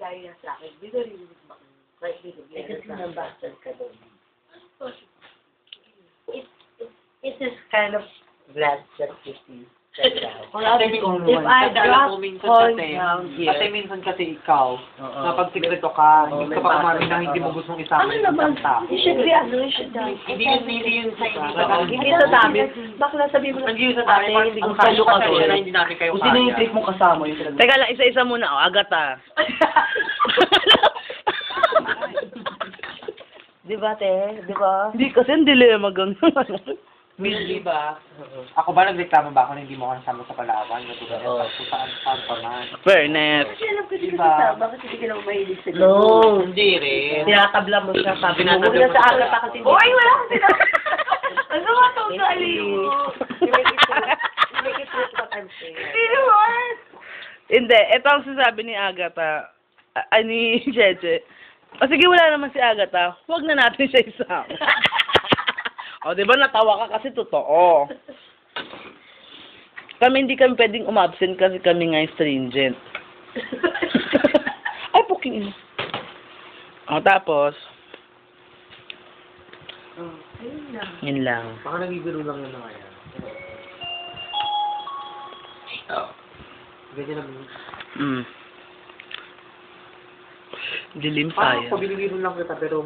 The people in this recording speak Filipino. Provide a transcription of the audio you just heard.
bigla yan sa akin. Di na rin? Right, di na kasi nabasag ka doon. It, it, It is kind of glad that you see Ate, minsan, If I kasi drop kasi, down here. kasi minsan kasi ikaw, Oo. kapag sikreto ka, hindi ka pa kumarin na hindi mo gustong isama ano yung naman? isang tao. You should be, ano, you should die. Hindi yun, hindi yun sa. Hindi sa dami. Bakla sabi mo Hindi yun sa dami. Hindi ang ko kayo ka kasi na hindi namin kayo Kung sino yung kaya. trip mo kasama, yung talaga. Teka lang, isa-isa muna. O, Agata. Di ba, te? Di ba? Hindi kasi ang dilema gang Miss, di ba? Ako ba nagreklamo ba ako na hindi mo ako nasama sa Palawan? Natutunan Oo. ako saan saan pa man. Fairness. Kasi alam ko dito Diba? sa bakit hindi ka lang mahilig sa No! Hindi rin. Tinatabla mo siya, sabi mo. Tinatabla Huwag na mo sa siya. aga pa kasi. Uy, wala akong sinabi. Ano nga itong gali mo? You make it true. You make it true what I'm saying. Hindi naman. Hindi, ito ang sasabi ni Agata. Ah, ah, ni Cheche. O sige, wala naman si Agata. Huwag na natin siya isama. o, di ba natawa ka kasi totoo. Kami hindi kami pwedeng umabsent kasi kami nga stringent. Ay, puking ina. O, tapos, Oh, ayun lang. yun lang. Baka nagibiro lang yun na kaya. Ganyan na. Mm. Dilim Parang tayo. pabibiro lang kita pero